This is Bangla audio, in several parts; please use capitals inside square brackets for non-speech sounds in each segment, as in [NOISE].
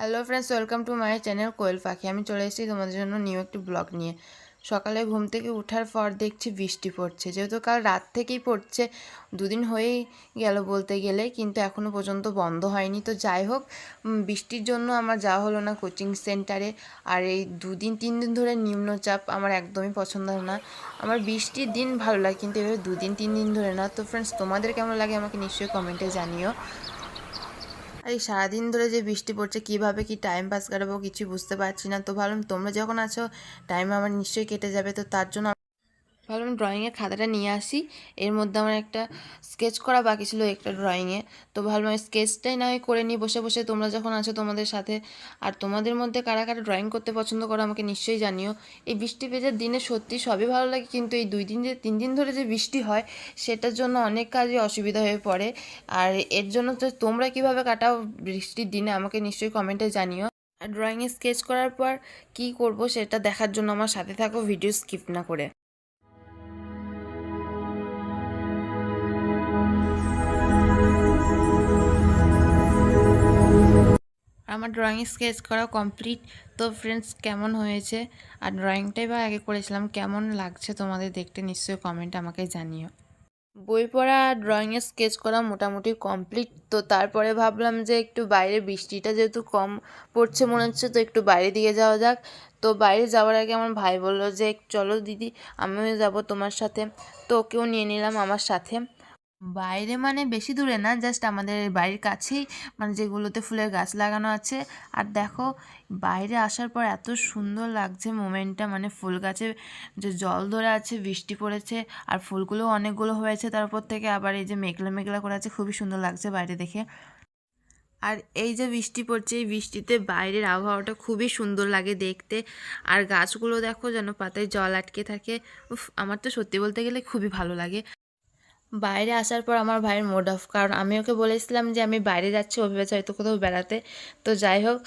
Hello friends welcome to my channel Koel Pakhi আমি চলে এসেছি তোমাদের জন্য নিউ একটি ব্লগ নিয়ে। সকালে ঘুম থেকে ওঠার পর দেখছি বৃষ্টি পড়ছে। যেহেতু কাল রাত থেকেই পড়ছে, দুদিন হয়েই গেল বলতে গেলে, কিন্তু এখনও পর্যন্ত বন্ধ হয়নি। তো যাই হোক বৃষ্টির জন্য আমার যাওয়া হলো না কোচিং সেন্টারে আর এই দুদিন, তিন দিন ধরে নিম্নচাপ আমার একদমই পছন্দ না। আমার বৃষ্টির দিন ভালো লাগে, কিন্তু এভাবে দুদিন, তিন দিন ধরে না। তো ফ্রেন্ডস তোমাদের কেমন লাগে আমাকে নিশ্চয়ই কমেন্টে জানিও। আর এই সারাদিন ধরে যে বৃষ্টি পড়ছে, কীভাবে কি টাইম পাস কাটাবো কিছু বুঝতে পারছি না। তো ভাবলাম তোমরা যখন আছো টাইম আমার নিশ্চয়ই কেটে যাবে, তো তার জন্য ভাবলাম ড্রয়িংয়ের খাতাটা নিয়ে আসি। এর মধ্যে আমার একটা স্কেচ করা বাকি ছিল একটা ড্রয়িংয়ে তো ভাবলাম স্কেচটাই না হয় করে নিই বসে বসে তোমরা যখন আছো তোমাদের সাথে। আর তোমাদের মধ্যে কারা কারা ড্রয়িং করতে পছন্দ করো আমাকে নিশ্চয়ই জানিও। এই বৃষ্টি ভেজার দিনে সত্যি সবই ভালো লাগে, কিন্তু এই দুই দিন যে, তিন দিন ধরে যে বৃষ্টি হয়, সেটার জন্য অনেক কাজে অসুবিধা হয়ে পড়ে। আর এর জন্য তো তোমরা কীভাবে কাটাও বৃষ্টির দিনে আমাকে নিশ্চয়ই কমেন্টে জানিও। আর ড্রয়িংয়ে স্কেচ করার পর কি করব সেটা দেখার জন্য আমার সাথে থাকো ভিডিও স্কিপ না করে। আমার ড্রয়িং স্কেচ করা কমপ্লিট তো ফ্রেন্ডস কেমন হয়েছে? আর ড্রয়িংটাই বা আগে করেছিলাম, কেমন লাগছে তোমাদের দেখতে? নিশ্চয়ই কমেন্ট আমাকে জানিও। বই পড়া আর ড্রয়িংয়ে স্কেচ করা মোটামুটি কমপ্লিট তো তারপরে ভাবলাম যে একটু বাইরে, বৃষ্টিটা যেহেতু কম পড়ছে মনে হচ্ছে, তো একটু বাইরে দিকে যাওয়া যাক। তো বাইরে যাওয়ার আগে আমার ভাই বলল যে, চলো দিদি, আমিও যাব তোমার সাথে। তো ওকেও নিয়ে নিলাম আমার সাথে। বাইরে মানে বেশি দূরে না জাস্ট আমাদের বাড়ির কাছেই মানে যেগুলোতে ফুলের গাছ লাগানো আছে। আর দেখো, বাইরে আসার পর এত সুন্দর লাগছে মোমেন্টটা মানে ফুল গাছে যে জল ধরে আছে, বৃষ্টি পড়েছে, আর ফুলগুলো অনেকগুলো হয়েছে তারপর থেকে আবার এই যে মেঘলা মেঘলা করে আছে, খুবই সুন্দর লাগছে বাইরে দেখে। আর এই যে বৃষ্টি পড়ছে, এই বৃষ্টিতে বাইরের আবহাওয়াটা খুবই সুন্দর লাগে দেখতে। আর গাছগুলো দেখো যেন পাতায় জল আটকে থাকে। উফ, আমার তো সত্যি বলতে গেলে খুবই ভালো লাগে। বাইরে আসার পর আমার ভাইয়ের মোড অফ কারণ আমি ওকে বলেছিলাম যে আমি বাইরে যাচ্ছি ও হয়তো কোথাও বেড়াতে। তো যাই হোক,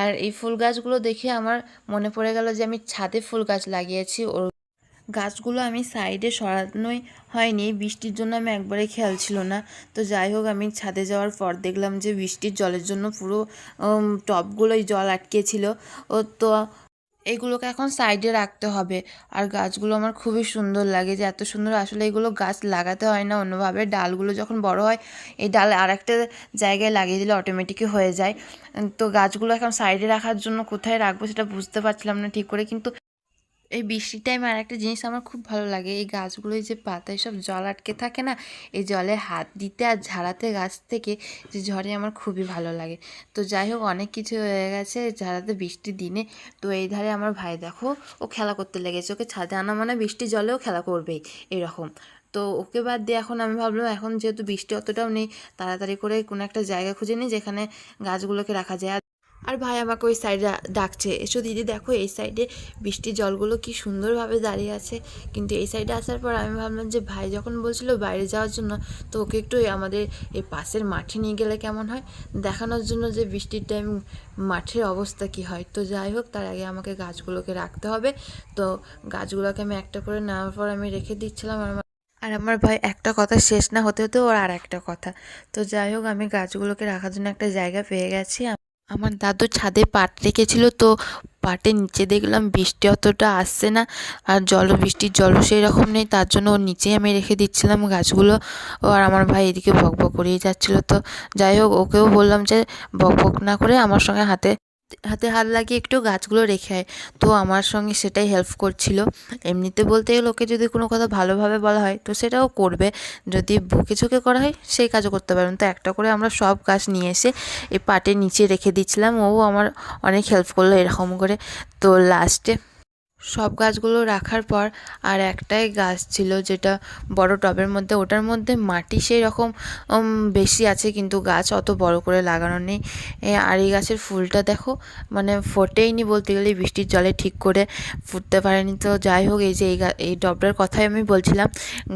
আর এই ফুল গাছগুলো দেখে আমার মনে পড়ে গেল যে আমি ছাদে ফুল গাছ লাগিয়েছি। ওর গাছগুলো আমি সাইডে সরানোই হয়নি, বৃষ্টির জন্য আমি একবারে খেয়াল ছিল না। তো যাই হোক, আমি ছাদে যাওয়ার পর দেখলাম যে বৃষ্টির জলের জন্য পুরো টবগুলোই জল আটকে ছিল। ও তো এগুলোকে এখন সাইডে রাখতে হবে। আর গাছগুলো আমার খুবই সুন্দর লাগে যে এত সুন্দর আসলে এগুলো গাছ লাগাতে হয় না। অন্যভাবে ডালগুলো যখন বড় হয়, এই ডাল আর একটা জায়গায় লাগিয়ে দিলে অটোমেটিকই হয়ে যায়। তো গাছগুলো এখন সাইডে রাখার জন্য কোথায় রাখব সেটা বুঝতে পারছিলাম না ঠিক করে, কিন্তু এই বৃষ্টির টাইমে আর একটা জিনিস আমার খুব ভালো লাগে, এই গাছগুলোয় যে পাতায় সব জল আটকে থাকে না, এই জলে হাত দিতে আর ঝাড়াতে গাছ থেকে, যে ঝড়ে আমার খুবই ভালো লাগে। তো যাই হোক, অনেক কিছু হয়ে গেছে, ঝাড়াতে বৃষ্টির দিনে। তো এই ধারে আমার ভাই দেখো, ও খেলা করতে লেগেছে, ওকে ছাদে আনা মানে বৃষ্টি জলেও খেলা করবেই এরকম। তো ওকে বাদ দিয়ে এখন আমি ভাবলাম, এখন যেহেতু বৃষ্টি অতটাও নেই, তাড়াতাড়ি করে কোনো একটা জায়গা খুঁজে নিই, যেখানে গাছগুলোকে রাখা যায়। আর ভাই আমাকে ওই সাইডে ডাকছে, এসো দিদি দেখো এই সাইডে বৃষ্টির জলগুলো কি সুন্দরভাবে দাঁড়িয়ে আছে। কিন্তু এই সাইডে আসার পর আমি ভাবলাম যে ভাই যখন বলছিল বাইরে যাওয়ার জন্য, তো ওকে একটু আমাদের এই পাশের মাঠে নিয়ে গেলে কেমন হয়? দেখানোর জন্য যে বৃষ্টির টাইম মাঠের অবস্থা কি হয়? তো যাই হোক, তার আগে আমাকে গাছগুলোকে রাখতে হবে। তো গাছগুলোকে আমি একটা করে নেওয়ার পর আমি রেখে দিচ্ছিলাম আমার আর আমার ভাই একটা কথা শেষ না হতে হতে ওর আর একটা কথা। তো যাই হোক, আমি গাছগুলোকে রাখার জন্য একটা জায়গা পেয়ে গেছি। আমার দাদু ছাদে পাট রেখেছিল তো পাটের নিচে দেখলাম বৃষ্টি অতটা আসছে না আর জল, বৃষ্টির জলও সেই রকম নেই, তার জন্য ওর নিচেই আমি রেখে দিচ্ছিলাম গাছগুলো। ও আর আমার ভাই এদিকে বক বক করেই যাচ্ছিল তো। যাই হোক, ওকেও বললাম যে বক বক না করে আমার সঙ্গে হাতে হাতে হাত লাগিয়ে একটু গাছগুলো রেখে আয়। তো আমার সঙ্গে সেটাই হেল্প করছিল। এমনিতে বলতে গেলে ওকে যদি কোনো কথা ভালোভাবে বলা হয়, তো সেটাও করবে। যদি বুকে ঝুঁকে করা হয়, সেই কাজও করতে পারবেন তো একটা করে আমরা সব গাছ নিয়ে এসে এই পাটের নিচে রেখে দিচ্ছিলাম ও আমার অনেক হেল্প করল এরকম করে। তো লাস্টে সব গাছগুলো রাখার পর আর একটাই গাছ ছিল যেটা বড় টবের মধ্যে। ওটার মধ্যে মাটি সেই রকম বেশি আছে কিন্তু গাছ, অত বড় করে লাগানো নেই। আর এই গাছের ফুলটা দেখো মানে ফোটেইনি বলতে গেলে, বৃষ্টির জলে ঠিক করে ফুটতে পারেনি। তো যাই হোক, এই যে এই এই টবটার কথাই আমি বলছিলাম,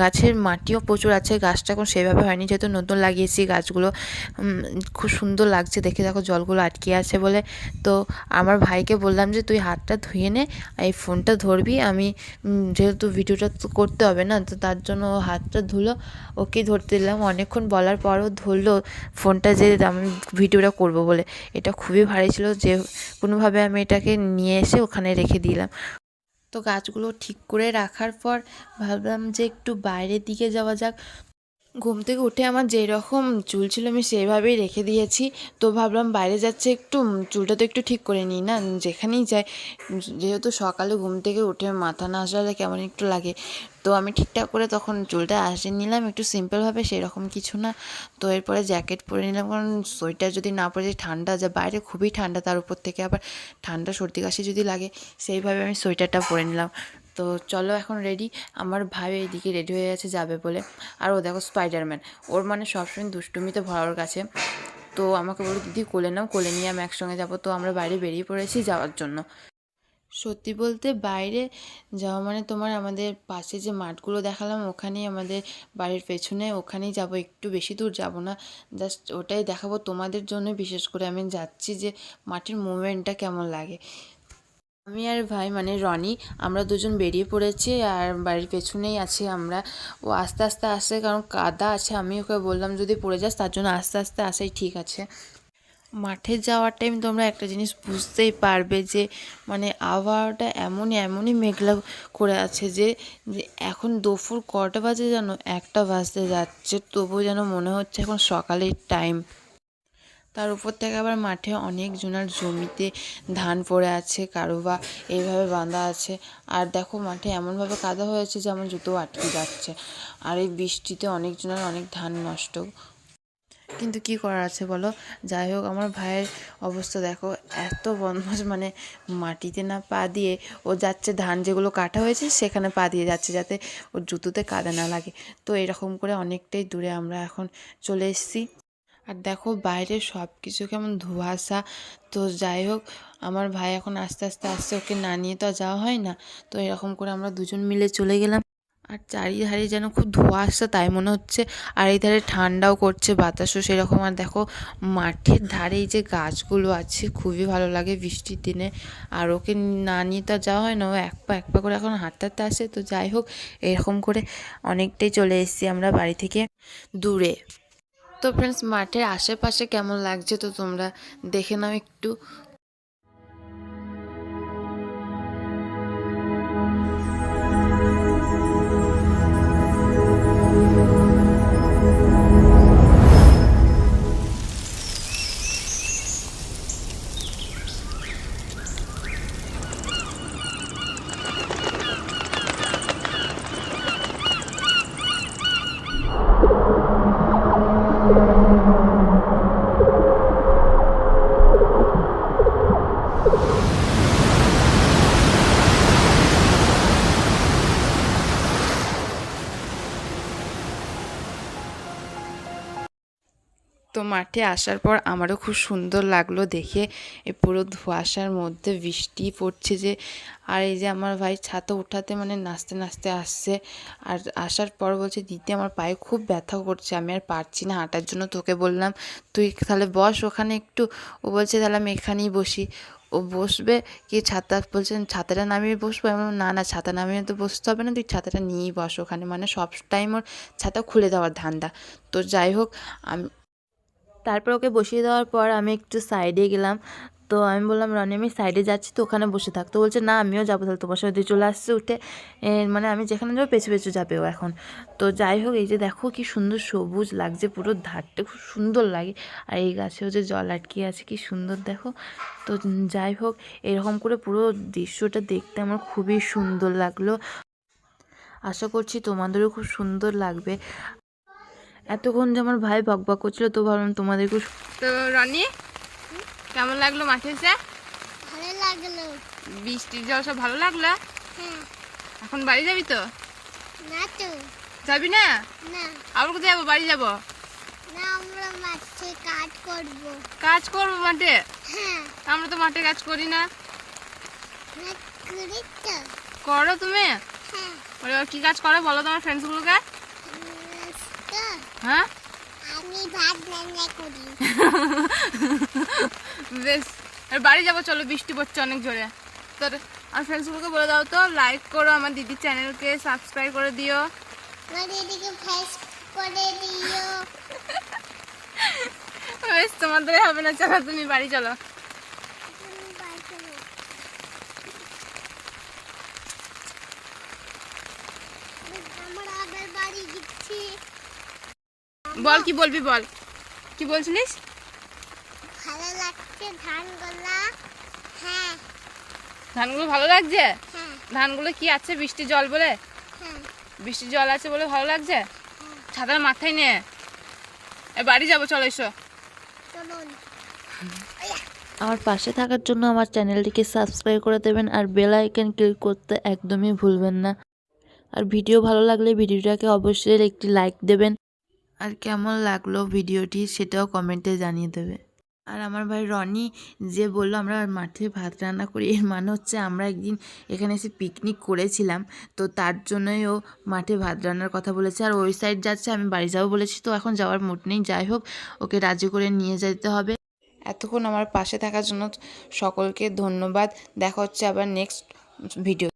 গাছের মাটিও প্রচুর আছে, গাছটা এখন সেভাবে হয়নি। যেহেতু নতুন লাগিয়েছি গাছগুলো খুব সুন্দর লাগছে দেখে। দেখো জলগুলো আটকে আছে বলে। তো আমার ভাইকে বললাম যে, তুই হাতটা ধুয়ে নে, এই ফোনটা ধরবি, আমি যেহেতু ভিডিওটা তো করতে হবে না, তো তার জন্য ও হাতটা ধুলো ওকে ধরতে দিলাম। অনেকক্ষণ বলার পরও ধরলো, ফোনটা যে আমি ভিডিওটা করব বলে। এটা খুবই ভারী ছিল, যে কোনোভাবে আমি এটাকে নিয়ে এসে ওখানে রেখে দিলাম। তো গাছগুলো ঠিক করে রাখার পর ভাবলাম যে একটু বাইরের দিকে যাওয়া যাক। ঘুম থেকে উঠে আমার যেই রকম চুল ছিল আমি সেইভাবেই রেখে দিয়েছি। তো ভাবলাম বাইরে যাচ্ছে একটু চুলটা তো একটু ঠিক করে নিই না, যেখানেই যাই যেহেতু সকালে ঘুম থেকে উঠে মাথা না আসলে কেমন একটু লাগে। তো আমি ঠিকঠাক করে তখন চুলটা আসে নিলাম, একটু সিম্পলভাবে সেরকম কিছু না। তো এরপরে জ্যাকেট পরে নিলাম, কারণ সোয়েটার যদি না পরে ঠান্ডা, যা বাইরে খুবই ঠান্ডা, তার উপর থেকে আবার ঠান্ডা, সর্দি, কাশি যদি লাগে, সেইভাবে আমি সোয়েটারটা পরে নিলাম। তো চলো এখন রেডি আমার ভাই এইদিকে রেডি হয়ে আছে যাবে বলে। আর ও দেখো স্পাইডারম্যান ওর মানে সবসময় দুষ্টুমিতে ভরা ওর কাছে। তো আমাকে বলো দিদি, কোলে নাও, কোলে নিয়ে আমি একসঙ্গে যাব। তো আমরা বাইরে বেরিয়ে পড়েছি যাওয়ার জন্য। সত্যি বলতে বাইরে যাওয়া মানে তোমার আমাদের পাশে যে মাঠগুলো দেখালাম, ওখানেই আমাদের বাড়ির পেছনে, ওখানেই যাব। একটু বেশি দূর যাব না। জাস্ট ওটাই দেখাবো তোমাদের জন্য বিশেষ করে আমি যাচ্ছি যে মাঠের মুভমেন্টটা কেমন লাগে। আমি আর ভাই মানে রনি, আমরা দুজন বেরিয়ে পড়েছি আর বাড়ির পেছনেই আছি আমরা। ও আস্তে আস্তে আসে কারণ কাদা আছে। আমি ওকে বললাম, যদি পড়ে যাস, তার জন্য আস্তে আস্তে আসাই ঠিক আছে। মাঠে যাওয়ার টাইম তোমরা একটা জিনিস বুঝতেই পারবে যে মানে আবহাওয়াটা এমনই এমনই মেঘলা করে আছে যে এখন দুপুর কটা বাজে যেন একটা বাজতে যাচ্ছে, তবুও যেন মনে হচ্ছে এখন সকালের টাইম তার উপর থেকে আবার মাঠে অনেক জনের জমিতে ধান পড়ে আছে কারও বা এইভাবে বাঁধা আছে। আর দেখো মাঠে এমনভাবে কাদা হয়েছে যে আমার জুতো আটকে যাচ্ছে। আর এই বৃষ্টিতে অনেক জনের অনেক ধান নষ্ট। কিন্তু কি করার আছে বলো? যাই হোক, আমার ভাইয়ের অবস্থা দেখো, এত বদমাস মানে মাটিতে না পা দিয়ে ও যাচ্ছে ধান যেগুলো কাটা হয়েছে সেখানে পা দিয়ে যাচ্ছে যাতে ওর জুতোতে কাদা না লাগে। তো এরকম করে অনেকটাই দূরে আমরা এখন চলে এসেছি। আর দেখো বাইরে সব কিছু কেমন ধোঁয়াশা। তো যাই হোক, আমার ভাই এখন আস্তে আস্তে আসছে, ওকে না নিয়ে তো যাওয়া হয় না। তো এরকম করে আমরা দুজন মিলে চলে গেলাম। আর চারিধারে যেন খুব ধোঁয়াশা তাই মনে হচ্ছে। আর এই ধারে ঠান্ডাও করছে, বাতাসও সেরকম। আর দেখো মাঠের ধারে এই যে গাছগুলো আছে, খুবই ভালো লাগে বৃষ্টির দিনে। আর ওকে না নিয়ে তো যাওয়া হয় না, ও এক পা এক পা করে এখন হাঁটতে হাঁটতে আসে। তো যাই হোক, এরকম করে অনেকটাই চলে এসেছি আমরা বাড়ি থেকে। দূরে। তো ফ্রেন্ডস মাঠের আশেপাশে কেমন লাগছে? তো তোমরা দেখে নাও একটু। মাঠে আসার পর আমারও খুব সুন্দর লাগল দেখে। এই পুরো ধোঁয়াশার মধ্যে বৃষ্টি পড়ছে যে আর এই যে আমার ভাই ছাতা উঠাতে মানে নাচতে নাচতে আসছে। আর আসার পর বলছে দিদি আমার পায়ে খুব ব্যথা করছে আমি আর পারছি না হাঁটার জন্য। তোকে বললাম তুই তাহলে বস ওখানে একটু। ও বলছে তাহলে আমি এখানেই বসি। ও বসবে কি ছাতা বলছেন ছাতাটা নামিয়ে বসবো? বললাম, না না ছাতা নামিয়ে তো বসতে হবে না তুই ছাতাটা নিয়েই বস ওখানে। মানে সব টাইম ওর ছাতা খুলে দেওয়ার ধান্দা। তো যাই হোক আমি তারপর ওকে বসিয়ে দেওয়ার পর আমি একটু সাইডে গেলাম। তো আমি বললাম, রনি, আমি সাইডে যাচ্ছি, তো ওখানে বসে থাক। তো বলছে, না, আমিও যাব তাহলে তোমার সাথে। চলে আসছে উঠে। মানে আমি যেখানে যাব, পেছু পেছু যাবে ও এখন। তো যাই হোক, এই যে দেখো কি সুন্দর সবুজ লাগছে, পুরো ধারটা খুব সুন্দর লাগে। আর এই গাছেও যে জল আটকে আছে, কি সুন্দর দেখো। তো যাই হোক, এরকম করে পুরো দৃশ্যটা দেখতে আমার খুবই সুন্দর লাগল। আশা করছি তোমাদেরও খুব সুন্দর লাগবে। এতক্ষণ যে আমার ভাই বক বক করছিল তো ভাবলাম তোমাদেরকেও তো রনি কেমন লাগল মাঠে এসে? ভালো লাগল। বৃষ্টির জল সব ভালো লাগল? হ্যাঁ। এখন বাড়ি যাবি তো? না তো। যাবি না? না। আবার কোথায় যাব? বাড়ি যাব? না আমরা মাঠে কাজ করব। কাজ করব মাঠে? হ্যাঁ। আমরা তো মাঠে কাজ করি না। করি তো। করো তুমি? হ্যাঁ। কি কাজ করো? বলো তোমার ফ্রেন্ডসগুলোকে হ্যাঁ? আমি ভাত রান্না করি। [LAUGHS] বেশ। আর বাড়ি যাব চলো বৃষ্টি পড়ছে অনেক জোরে। তোর আর ফ্রেন্ডসগুলোকে বলে দাও তো লাইক করো আমার দিদির চ্যানেলকে সাবস্ক্রাইব করে দিও। আমার দিদিকে ফেস করে দিও। [LAUGHS] বেশ তোমাদের হবে না চলো তুমি বাড়ি চলো তুমি বাড়ি চলো। আমরা আবার বাড়ি গেছি বল কি বলবি বল। কি বলছিলিস? ভালো লাগছে ধানগুলা? হ্যাঁ। ধানগুলো ভালো লাগছে? হ্যাঁ। ধানগুলো কি আছে? বৃষ্টি জল বলে? হ্যাঁ। বৃষ্টি জল আছে বলে ভালো লাগছে? ছাতার মাথায় নে। এ বাড়ি যাব চলো এসো। আমার পাশে থাকার জন্য আমার চ্যানেলটিকে সাবস্ক্রাইব করে দেবেন আর বেল আইকন ক্লিক করতে একদমই ভুলবেন না। আর ভিডিও ভালো লাগলে ভিডিওটাকে অবশ্যই একটি লাইক দেবেন। আর কেমন লাগল ভিডিওটি সেটাও কমেন্টে জানিয়ে দেবে। আর আমার ভাই রনি যে বলল, আমরা মাঠে ভাত রান্না করি। এর মানে হচ্ছে আমরা একদিন এখানে এসে পিকনিক করেছিলাম, তো তার জন্যই ও মাঠে ভাত রান্নার কথা বলেছে। আর ওই সাইড যাচ্ছে, আমি বাড়ি যাব বলেছি, তো এখন যাওয়ার মোট নেই। যাই হোক, ওকে রাজি করে নিয়ে যেতে হবে। এতক্ষণ আমার পাশে থাকার জন্য সকলকে ধন্যবাদ। দেখা হচ্ছে আবার নেক্সট ভিডিও